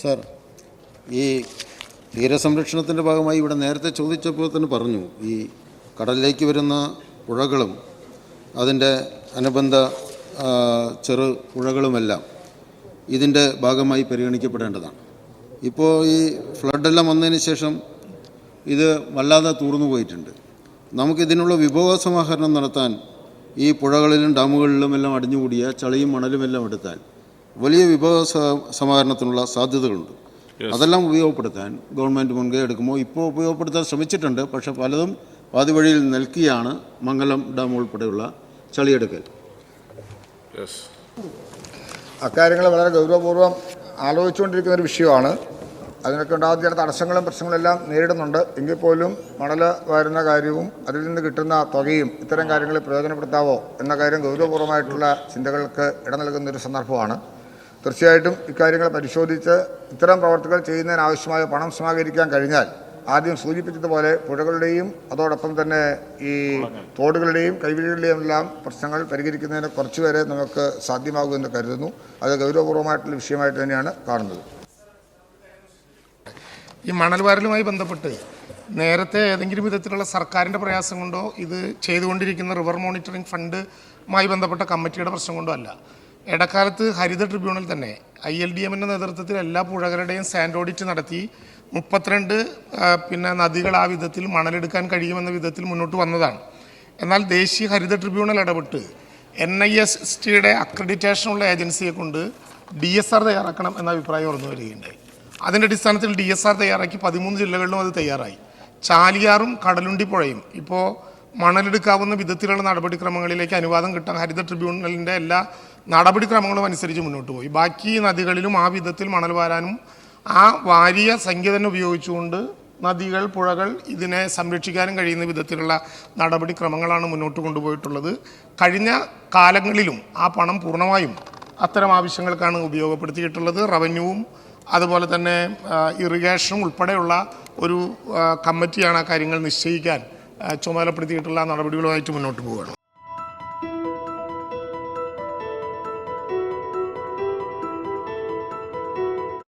Sir ഈ തീരസംരക്ഷണത്തിന്റെ ഭാഗമായി ഇവിടെ നേരത്തെ ചോദിച്ചപ്പോൾ തന്നെ പറഞ്ഞു ഈ കടലിലേക്ക് വരുന്ന പുഴകളും അതിന്റെ അനുബന്ധ ചെറു പുഴകളുമെല്ലാം ഇതിന്റെ ഭാഗമായി പരിഗണിക്കപ്പെടേണ്ടതാണ്. ഇപ്പോൾ ഈ ഫ്ലഡെല്ലാം വന്നതിന് ശേഷം ഇത് വല്ലാതെ തൂർന്നു പോയിട്ടുണ്ട്. നമുക്കിതിനുള്ള വിഭവ സമാഹരണം നടത്താൻ ഈ പുഴകളിലും ഡാമുകളിലും എല്ലാം അടിഞ്ഞുകൂടിയ ചളിയും മണലും എല്ലാം എടുത്താൽ വലിയ വിഭവ സമാഹരണത്തിനുള്ള സാധ്യതകളുണ്ട്. അതെല്ലാം ഉപയോഗപ്പെടുത്താൻ ഗവൺമെന്റ് മുൻകൈ എടുക്കുമ്പോൾ ഇപ്പോൾ ഉപയോഗപ്പെടുത്താൻ ശ്രമിച്ചിട്ടുണ്ട്. പക്ഷേ പലതും പാതി വഴിയിൽ നിൽക്കുകയാണ് മംഗലം ഡാം ഉൾപ്പെടെയുള്ള ചളിയെടുക്കൽ. അക്കാര്യങ്ങൾ വളരെ ഗൗരവപൂർവം ആലോചിച്ചുകൊണ്ടിരിക്കുന്ന ഒരു വിഷയമാണ്. അതിനൊക്കെ ഉണ്ടാകുന്ന ചില തടസ്സങ്ങളും പ്രശ്നങ്ങളും എല്ലാം നേരിടുന്നുണ്ട്. എങ്കിൽ പോലും മണൽ വരുന്ന കാര്യവും അതിൽ നിന്ന് കിട്ടുന്ന തുകയും ഇത്തരം കാര്യങ്ങൾ പ്രയോജനപ്പെടുത്താവോ എന്ന കാര്യം ഗൗരവപൂർവമായിട്ടുള്ള ചിന്തകൾക്ക് ഇട നൽകുന്ന ഒരു സന്ദർഭമാണ്. തീർച്ചയായിട്ടും ഇക്കാര്യങ്ങൾ പരിശോധിച്ച് ഇത്തരം പ്രവർത്തികൾ ചെയ്യുന്നതിനാവശ്യമായ പണം സമാഹരിക്കാൻ കഴിഞ്ഞാൽ ആദ്യം സൂചിപ്പിച്ചതുപോലെ പുഴകളുടെയും അതോടൊപ്പം തന്നെ ഈ തോടുകളുടെയും കൈവഴികളുടെയും എല്ലാം പ്രശ്നങ്ങൾ പരിഹരിക്കുന്നതിന് കുറച്ചുപേരെ നമുക്ക് സാധ്യമാകുമെന്ന് കരുതുന്നു. അത് ഗൗരവപൂർവമായിട്ടുള്ള വിഷയമായിട്ട് തന്നെയാണ് കാണുന്നത്. ഈ മണൽവാരലുമായി ബന്ധപ്പെട്ട് നേരത്തെ ഏതെങ്കിലും വിധത്തിലുള്ള സർക്കാരിന്റെ പ്രയാസം കൊണ്ടോ ഇത് ചെയ്തുകൊണ്ടിരിക്കുന്ന റിവർ മോണിറ്ററിംഗ് ഫണ്ടുമായി ബന്ധപ്പെട്ട കമ്മിറ്റിയുടെ പ്രശ്നം കൊണ്ടോ അല്ല. ഇടക്കാലത്ത് ഹരിത ട്രിബ്യൂണൽ തന്നെ ഐ എൽ ഡി എമ്മിന്റെ നേതൃത്വത്തിൽ എല്ലാ പുഴകളുടെയും സാൻഡ് ഓഡിറ്റ് നടത്തി മുപ്പത്തിരണ്ട് പിന്നെ നദികൾ ആ വിധത്തിൽ മണലെടുക്കാൻ കഴിയുമെന്ന വിധത്തിൽ മുന്നോട്ട് വന്നതാണ്. എന്നാൽ ദേശീയ ഹരിത ട്രിബ്യൂണൽ ഇടപെട്ട് എൻ ഐ എസ് എസ് ടിയുടെ അക്രഡിറ്റേഷനുള്ള ഏജൻസിയെ കൊണ്ട് ഡി എസ് ആർ തയ്യാറാക്കണം എന്ന അഭിപ്രായം ഉറന്നു വരികയുണ്ടായി. അതിന്റെ അടിസ്ഥാനത്തിൽ ഡി എസ് ആർ തയ്യാറാക്കി പതിമൂന്ന് ജില്ലകളിലും അത് തയ്യാറായി. ചാലിയാറും കടലുണ്ടി പുഴയും ഇപ്പോൾ മണലെടുക്കാവുന്ന വിധത്തിലുള്ള നടപടിക്രമങ്ങളിലേക്ക് അനുവാദം കിട്ടാൻ ഹരിത ട്രിബ്യൂണലിന്റെ എല്ലാ നടപടിക്രമങ്ങളും അനുസരിച്ച് മുന്നോട്ട് പോയി. ബാക്കി നദികളിലും ആ വിധത്തിൽ മണൽ വാരാനും ആ വാരിയ സംഖ്യ തന്നെ ഉപയോഗിച്ചുകൊണ്ട് നദികൾ പുഴകൾ ഇതിനെ സംരക്ഷിക്കാനും കഴിയുന്ന വിധത്തിലുള്ള നടപടിക്രമങ്ങളാണ് മുന്നോട്ട് കൊണ്ടുപോയിട്ടുള്ളത്. കഴിഞ്ഞ കാലങ്ങളിലും ആ പണം പൂർണമായും അത്തരം ആവശ്യങ്ങൾക്കാണ് ഉപയോഗപ്പെടുത്തിയിട്ടുള്ളത്. റവന്യൂവും അതുപോലെ തന്നെ ഇറിഗേഷനും ഉൾപ്പെടെയുള്ള ഒരു കമ്മിറ്റിയാണ് ആ കാര്യങ്ങൾ നിശ്ചയിക്കാൻ ചുമതലപ്പെടുത്തിയിട്ടുള്ള നടപടികളുമായിട്ട് മുന്നോട്ട് പോവുകയാണ്.